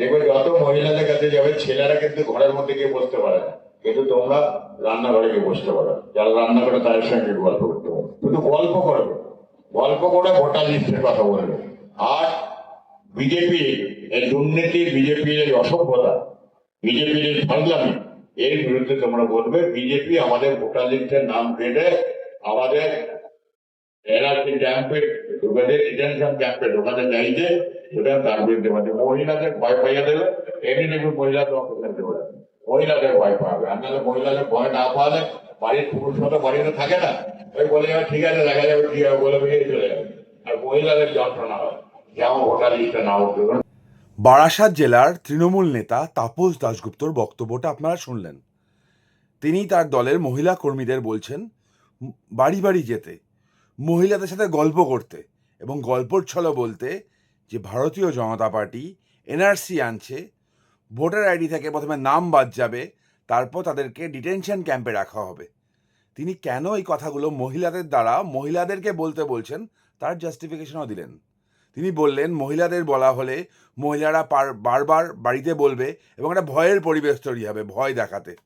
দেখবে যত মহিলাদের কাছে যাবে, ছেলেরা কিন্তু ঘরের মধ্যে গিয়ে বসতে পারে না। কিন্তু তোমরা রান্নাঘরে গিয়ে বসতে পারো। যারা রান্না করে তাদের সঙ্গে গল্প করতে পারো। শুধু গল্প করবে। গল্প করে ভোটার লিস্টের কথা বলবে। আর বিজেপি, এই দুর্নীতি, বিজেপির এই অসভ্যতা, বিজেপির এই ফাজলামি এর বিরুদ্ধে তোমরা বলবে, বিজেপি আমাদের ভোটার লিস্টের নাম কেটে আমাদের এনআরসি ক্যাম্পে ঢুকাতে ডিটেনশন ক্যাম্পে ঢোকাতে চাইছে। সেটা তার বিরুদ্ধে মানে মহিলাদের ভয় পাইয়ে দেবে, এমনি দেখবে মহিলা তোমাকে ফেলতে পারে মহিলাদের ভয় পাবে। আর নাহলে মহিলাদের ভয় না পাওয়ালে বাড়ির পুরুষ মতো বাড়িতে থাকে না। ওই বলে ঠিক আছে, দেখা যাবে ঠিক আছে বলে বেরিয়ে চলে যাবে। আর মহিলাদের যন্ত্রণা হয়। যেমন ভোটার লিস্টে উঠবে বারাসাত জেলার তৃণমূল নেতা তাপস দাশগুপ্তর বক্তব্যটা আপনারা শুনলেন। তিনি তার দলের মহিলা কর্মীদের বলছেন, বাড়ি বাড়ি যেতে, মহিলাদের সাথে গল্প করতে এবং গল্পর ছল বলতে যে ভারতীয় জনতা পার্টি, এনআরসি আনছে, ভোটার আইডি থেকে প্রথমে নাম বাদ যাবে, তারপর তাদেরকে ডিটেনশন ক্যাম্পে রাখা হবে। তিনি কেন এই কথাগুলো মহিলাদের দ্বারা, মহিলাদেরকে বলতে বলছেন, তার জাস্টিফিকেশনও দিলেন। তিনি বললেন, মহিলাদের বলা হলে মহিলারা বারবার বাড়িতে বলবে এবং একটা ভয়ের পরিবেশ তৈরি হবে, ভয় দেখাতে।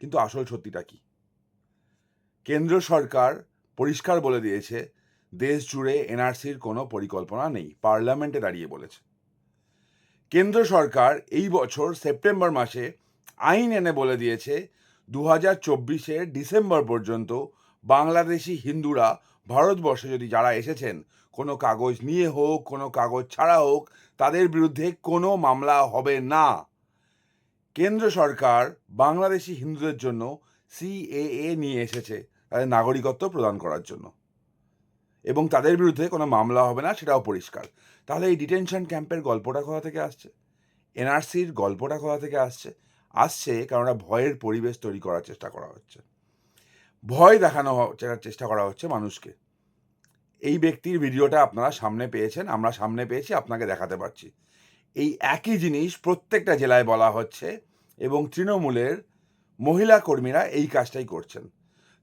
কিন্তু আসল সত্যিটা কি? কেন্দ্র সরকার পরিষ্কার বলে দিয়েছে দেশ জুড়ে এনআরসির কোনো পরিকল্পনা নেই, পার্লামেন্টে দাঁড়িয়ে বলেছে। কেন্দ্র সরকার এই বছর সেপ্টেম্বর মাসে আইন এনে বলে দিয়েছে দু হাজার চব্বিশের ডিসেম্বর পর্যন্ত বাংলাদেশি হিন্দুরা ভারতবর্ষে যদি যারা এসেছেন, কোনো কাগজ নিয়ে হোক, কোনো কাগজ ছাড়া হোক, তাদের বিরুদ্ধে কোনো মামলা হবে না। কেন্দ্র সরকার বাংলাদেশি হিন্দুদের জন্য সিএএ নিয়ে এসেছে, তাদের নাগরিকত্ব প্রদান করার জন্য। এবং তাদের বিরুদ্ধে কোনো মামলা হবে না, সেটাও পরিষ্কার। তাহলে এই ডিটেনশন ক্যাম্পের গল্পটা কোথা থেকে আসছে? এনআরসির গল্পটা কোথা থেকে আসছে? আসছে কারণ ভয়ের পরিবেশ তৈরি করার চেষ্টা করা হচ্ছে। ভয় দেখানো চেষ্টা করা হচ্ছে মানুষকে। এই ব্যক্তির ভিডিওটা আপনারা সামনে পেয়েছেন, আমরা সামনে পেয়েছি, আপনাকে দেখাতে পারছি। এই একই জিনিস প্রত্যেকটা জেলায় বলা হচ্ছে এবং তৃণমূলের মহিলা কর্মীরা এই কাজটাই করছেন।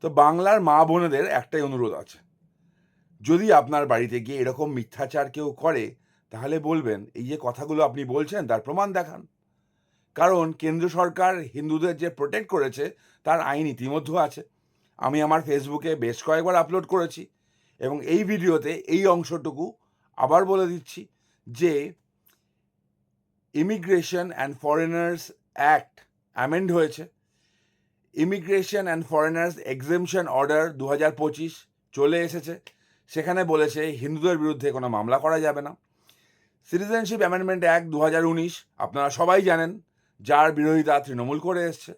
তো বাংলার মা বোনেদের একটাই অনুরোধ আছে। যদি আপনার বাড়িতে গিয়ে এরকম মিথ্যাচার কেউ করে, তাহলে বলবেন, এই যে কথাগুলো আপনি বলছেন, তার প্রমাণ দেখান। কারণ কেন্দ্র সরকার হিন্দুদের যে প্রোটেক্ট করেছে, তার আইন ইতিমধ্যে আছে। আমি আমার ফেসবুকে বেশ কয়েকবার আপলোড করেছি এবং এই ভিডিওতে এই অংশটুকু আবার বলে দিচ্ছি যে immigration and foreigners act amend হয়েছে। Immigration and foreigners exemption order দু হাজার পঁচিশ চলে এসেছে। সেখানে বলেছে, হিন্দুদের বিরুদ্ধে কোনো মামলা করা যাবে না। সিটিজেনশিপ অ্যামেন্ডমেন্ট অ্যাক্ট দু হাজার উনিশ, আপনারা সবাই জানেন, যার বিরোধিতা তৃণমূল করে এসছে।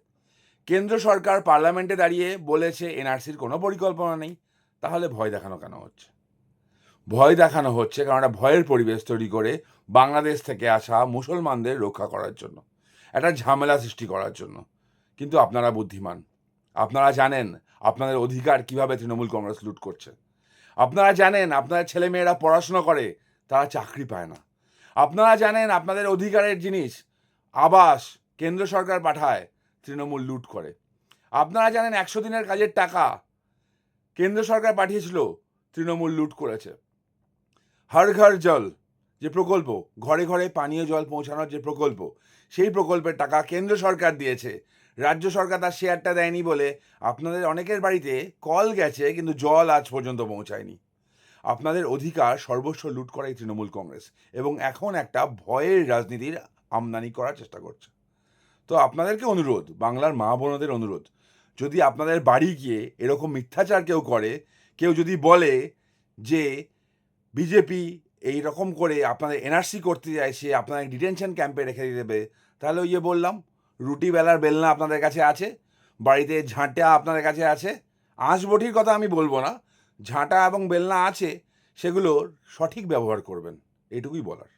কেন্দ্র সরকার পার্লামেন্টে দাঁড়িয়ে বলেছে, এনআরসির কোনো পরিকল্পনা নেই। তাহলে ভয় দেখানো কেন হচ্ছে? ভয় দেখানো হচ্ছে কারণ একটা ভয়ের পরিবেশ তৈরি করে বাংলাদেশ থেকে আসা মুসলমানদের রক্ষা করার জন্য, একটা ঝামেলা সৃষ্টি করার জন্য। কিন্তু আপনারা বুদ্ধিমান, আপনারা জানেন আপনাদের অধিকার কীভাবে তৃণমূল কংগ্রেস লুট করছে। আপনারা জানেন, আপনাদের ছেলেমেয়েরা পড়াশোনা করে, তারা চাকরি পায় না। আপনারা জানেন, আপনাদের অধিকারের জিনিস আবাস কেন্দ্র সরকার পাঠায়, তৃণমূল লুট করে। আপনারা জানেন, একশো দিনের কাজের টাকা কেন্দ্র সরকার পাঠিয়েছিল, তৃণমূল লুট করেছে। হর ঘর জল, যে প্রকল্প, ঘরে ঘরে পানীয় জল পৌঁছানোর যে প্রকল্প, সেই প্রকল্পের টাকা কেন্দ্র সরকার দিয়েছে। রাজ্য সরকার তার শেয়ারটা দেয়নি বলে আপনাদের অনেকের বাড়িতে কল গেছে, কিন্তু জল আজ পর্যন্ত পৌঁছায়নি। আপনাদের অধিকার সর্বস্ব লুট করাই তৃণমূল কংগ্রেস এবং এখন একটা ভয়ের রাজনীতির আমদানি করার চেষ্টা করছে। তো আপনাদেরকে অনুরোধ, বাংলার মা বোনদের অনুরোধ, যদি আপনাদের বাড়ি গিয়ে এরকম মিথ্যাচার কেউ করে, কেউ যদি বলে যে বিজেপি এই রকম করে আপনাদের এনআরসি করতে চাইছে, আপনাদের ডিটেনশন ক্যাম্পে রেখে দেবে, তাহলে ওই যে বললাম রুটি বেলার বেলনা আপনাদের কাছে আছে, বাড়িতে ঝাঁটা আপনাদের কাছে আছে। আঁশবটির কথা আমি বলব না, ঝাঁটা এবং বেলনা আছে সেগুলোর সঠিক ব্যবহার করবেন, এটুকুই বলার।